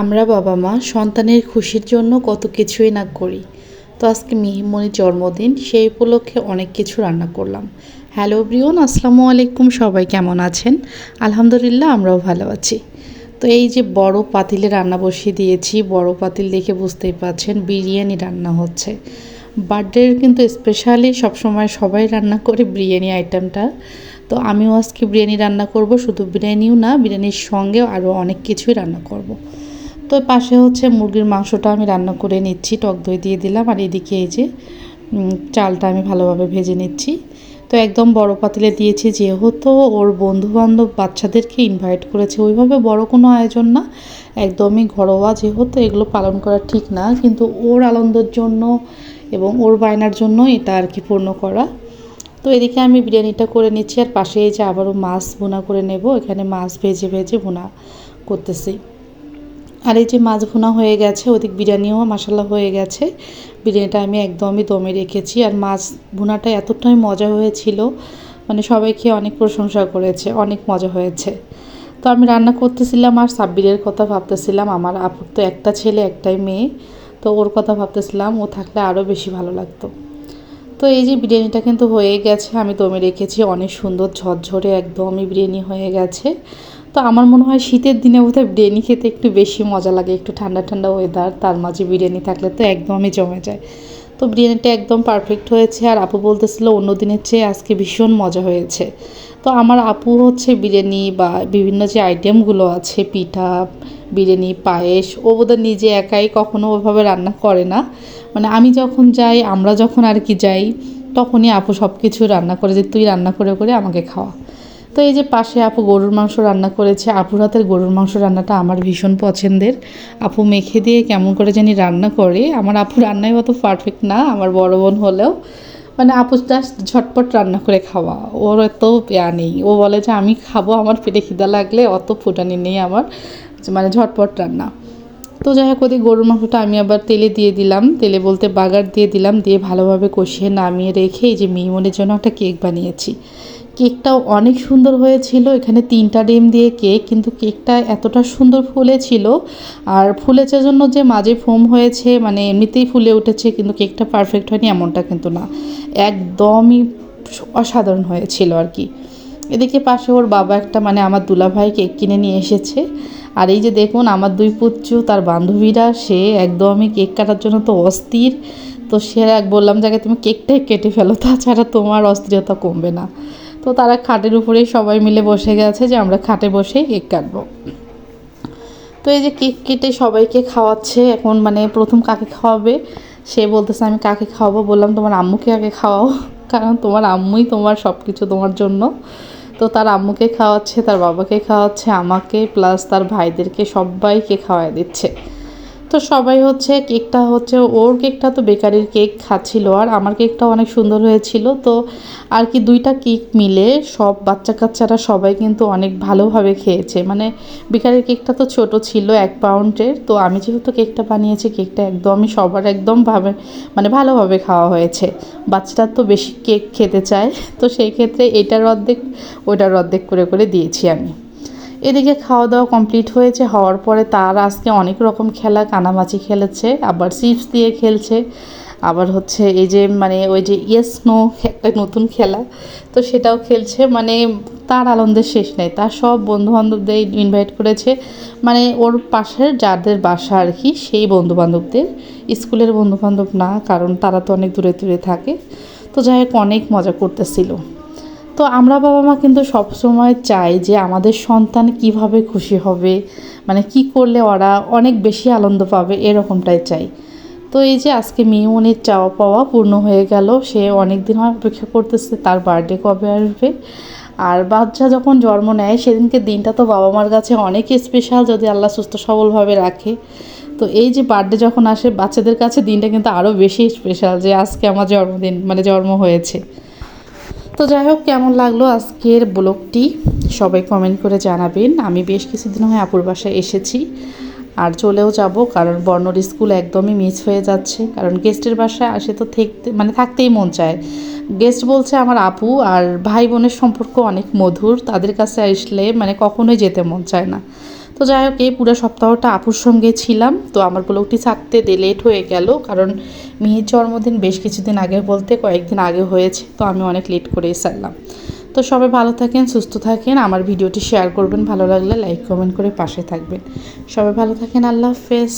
আমরা বাবা মা সন্তানের খুশির জন্য কত কিছুই না করি। তো আজকে মিহিমনির জন্মদিন, সেই উপলক্ষে অনেক কিছু রান্না করলাম। হ্যালো ব্রিয়ন আসসালামু আলাইকুম। সবাই কেমন আছেন? আলহামদুলিল্লাহ, আমরাও ভালো আছি। তো এই যে বড় পাতিলে রান্না বসিয়ে দিয়েছি, বড় পাতিল দেখে বুঝতেই পারছেন বিরিয়ানি রান্না হচ্ছে। বার্থডের কিন্তু স্পেশালি সবসময় সবাই রান্না করে বিরিয়ানি আইটেমটা তো আমিও আজকে বিরিয়ানি রান্না করব, শুধু বিরিয়ানিও না, বিরিয়ানির সঙ্গে আরও অনেক কিছুই রান্না করব। তো পাশে হচ্ছে মুরগির মাংসটা আমি রান্না করে নিচ্ছি, টক দই দিয়ে দিলাম, আর এদিকে এই যে চালটা আমি ভালোভাবে ভেজে নিচ্ছি। তো একদম বড় পাতিলে দিয়েছি যেহেতু, ওর বন্ধুবান্ধব বাচ্চাদেরকে ইনভাইট করেছে, ওইভাবে বড় কোনো আয়োজন না, একদমই ঘরোয়া যেহেতু, এগুলো পালন করা ঠিক না, কিন্তু ওর আনন্দের জন্য এবং ওর বায়নার জন্য এটা আর কি পূর্ণ করা। তো এদিকে আমি বিরিয়ানিটা করে নিচ্ছি, আর পাশে এই যে আবারও মাছ বোনা করে নেব, এখানে মাছ ভেজে ভেজে বোনা করতেছি। আর এই যে মাছ ভুনা হয়ে গেছে, ওদিক বিরিয়ানিও মশালা হয়ে গেছে। বিরিয়ানিটা আমি একদমই দমে রেখেছি আর মাছ ভুনাটা এতটাই মজা হয়েছিল মানে সবাই খেয়ে অনেক প্রশংসা করেছে, অনেক মজা হয়েছে। তো আমি রান্না করতেছিলাম আর সাব্বিরের কথা ভাবতেছিলাম, আমার আপুর তো একটা ছেলে, একটাই মেয়ে, তো ওর কথা ভাবতেছিলাম, ও থাকলে আরও বেশি ভালো লাগতো। তো এই যে বিরিয়ানিটা কিন্তু হয়ে গেছে, আমি দমে রেখেছি, অনেক সুন্দর, ঝরঝরে একদমই বিরিয়ানি হয়ে গেছে। তো আমার মনে হয় শীতের দিনে বোধহয় বিরিয়ানি খেতে একটু বেশি মজা লাগে, একটু ঠান্ডা ঠান্ডা ওয়েদার তার মাঝে বিরিয়ানি থাকলে তো একদমই জমে যায়। তো বিরিয়ানিটা একদম পারফেক্ট হয়েছে, আর আপু বলতেছিল অন্য দিনের চেয়ে আজকে ভীষণ মজা হয়েছে। তো আমার আপু হচ্ছে বিরিয়ানি বা বিভিন্ন যে আইটেমগুলো আছে, পিঠা, বিরিয়ানি, পায়েস, ও বোধহয় নিজে একাই কখনো ওভাবে রান্না করে না। মানে আমি যখন যাই, আমরা যখন আর কি যাই, তখনই আপু সব কিছু রান্না করে যে, তুই রান্না করে করে আমাকে খাওয়া। তো এই যে পাশে আপু গরুর মাংস রান্না করেছে, আপুর হাতের গরুর মাংস রান্নাটা আমার ভীষণ পছন্দের। আপু মেখে দিয়ে কেমন করে জানি রান্না করে। আমার আপু রান্নায় অত পারফেক্ট না, আমার বড় বোন হলেও। মানে আপু জাস্ট ঝটপট রান্না করে খাওয়া, ওর এত পেয়া নেই। ও বলে যে, আমি খাব, আমার পেটে খিদা লাগলে অত ফুটানি নেই আমার। মানে ঝটপট রান্না। তো যাই হোক, ওদের গরুর মাংসটা আমি আবার তেলে দিয়ে দিলাম। তেলে বলতে বাগার দিয়ে দিলাম, দিয়ে ভালোভাবে কষিয়ে নামিয়ে রেখে এই যে মিমনের জন্য একটা কেক বানিয়েছি। কেকটাও অনেক সুন্দর হয়েছিল। এখানে তিনটা ডিম দিয়ে কেক, কিন্তু কেকটা এতটা সুন্দর ফুলেছিল আর ফুলেছে জন্য যে মাঝে ফোম হয়েছে মানে এমনিতেই ফুলে উঠেছে, কিন্তু কেকটা পারফেক্ট হয়নি এমনটা কিন্তু না। একদমই অসাধারণ হয়েছিল আর কি। এদিকে পাশে ওর বাবা একটা মানে আমার দুলাভাই কেক কিনে নিয়ে এসেছে। আর এই যে দেখুন, আমার দুই পুচ্চু তার বান্ধবীরা, সে একদমই কেক কাটার জন্য তো অস্থির। তো সে এক বললাম, যাকে তুমি কেকটাই কেটে ফেলো, তাছাড়া তোমার অস্থিরতা কমবে না। তো তারা খাটের উপরেই সবাই মিলে বসে গেছে যে আমরা খাটে বসেই কেক কাটবো। তো এই যে কেক কেটে সবাইকে খাওয়াচ্ছে, এখন মানে প্রথম কাকে খাওয়াবে? সে বলতেছে, আমি কাকে খাওয়াবো? বললাম, তোমার আম্মুকে আগে খাওয়াও, কারণ তোমার আম্মুই তোমার সব কিছু তোমার জন্য। তো তার আম্মুকে খাওয়াচ্ছে, তার বাবাকে খাওয়াচ্ছে, আমাকে প্লাস তার ভাইদেরকে সবাইকে খাওয়াই দিচ্ছে। তো সবাই হচ্ছে কেকটা হচ্ছে, ওর কেকটা তো বেকারির কেক খাচ্ছিল আর আমার কেকটা অনেক সুন্দর হয়েছিল। তো আর কি দুইটা কেক মিলে সব বাচ্চা কাচ্চারা সবাই কিন্তু অনেক ভালোভাবে খেয়েছে। মানে বেকারির কেকটা তো ছোট ছিল এক পাউন্ডের, তো আমি যেহেতু কেকটা বানিয়েছি, কেকটা একদমই সবার একদম ভাবে মানে ভালোভাবে খাওয়া হয়েছে। বাচ্চারা তো বেশি কেক খেতে চায়, তো সেই ক্ষেত্রে এটার অর্ধেক ওইটার অর্ধেক করে করে দিয়েছি আমি। এদিকে খাওয়া দাওয়া কমপ্লিট হয়েছে, হওয়ার পরে তার আজকে অনেক রকম খেলা, কানামাছি খেলেছে, আবার চিপস দিয়ে খেলছে, আবার হচ্ছে এই যে মানে ওই যে ইয়েস নো একটা নতুন খেলা, তো সেটাও খেলছে মানে তার আনন্দের শেষ নেই, তার সব বন্ধুবান্ধবদের ইনভাইট করেছে মানে ওর পাশের যাদের বাসা আর কি, সেই বন্ধুবান্ধবদের, স্কুলের বন্ধুবান্ধব না, কারণ তারা তো অনেক দূরে দূরে থাকে, তো যাই হোক অনেক মজা করতেছিল। তো আমরা বাবা মা কিন্তু সবসময় চাই যে আমাদের সন্তান কীভাবে খুশি হবে মানে কি করলে ওরা অনেক বেশি আনন্দ পাবে এরকমটাই চাই। তো এই যে আজকে মিউনির চাওয়া পাওয়া পূর্ণ হয়ে গেল, সে অনেক দিন হয় অপেক্ষা করতেছে তার বার্থডে কবে আসবে। আর বাচ্চা যখন জন্ম নেয়, সেদিনকে দিনটা তো বাবা মার কাছে অনেক স্পেশাল যদি আল্লাহ সুস্থ সবলভাবে রাখে। তো এই যে বার্থডে যখন আসে, বাচ্চাদের কাছে দিনটা কিন্তু আরও বেশি স্পেশাল যে আজকে আমার জন্মদিন মানে জন্ম হয়েছে। তো যাই হোক, কেমন লাগল আজকের ব্লগটি? সবাই কমেন্ট করে জানাবেন। আমি বেশ কিছুদিন হয় আপুর বাসায় এসেছি আর চলেও যাব কারণ বর্ণর স্কুল একদমই মিস হয়ে যাচ্ছে। কারণ গেস্টের বাসায় আসে তো থাকতে মানে থাকতেই মন চায়। গেস্ট বলছে আমার আপু আর ভাই বোনের সম্পর্ক অনেক মধুর। তাদের কাছে আসলে মানে কখনোই যেতে মন চায় না। তো যাই হোক, এই পুরো সপ্তাহটা আপুর সঙ্গে ছিলাম। তো আমার ব্লগটি ছাড়তে দে লেট হয়ে গেল। কারণ মেয়ের জন্মদিন বেশ কিছুদিন আগে বলতে কয়েকদিন আগে হয়েছে, তো আমি অনেক লেট করেই সারলাম তো সবাই ভালো থাকেন, সুস্থ থাকেন, আমার ভিডিওটি শেয়ার করবেন, ভালো লাগলে লাইক কমেন্ট করে পাশে থাকবেন। সবাই ভালো থাকেন, আল্লাহ হাফেজ।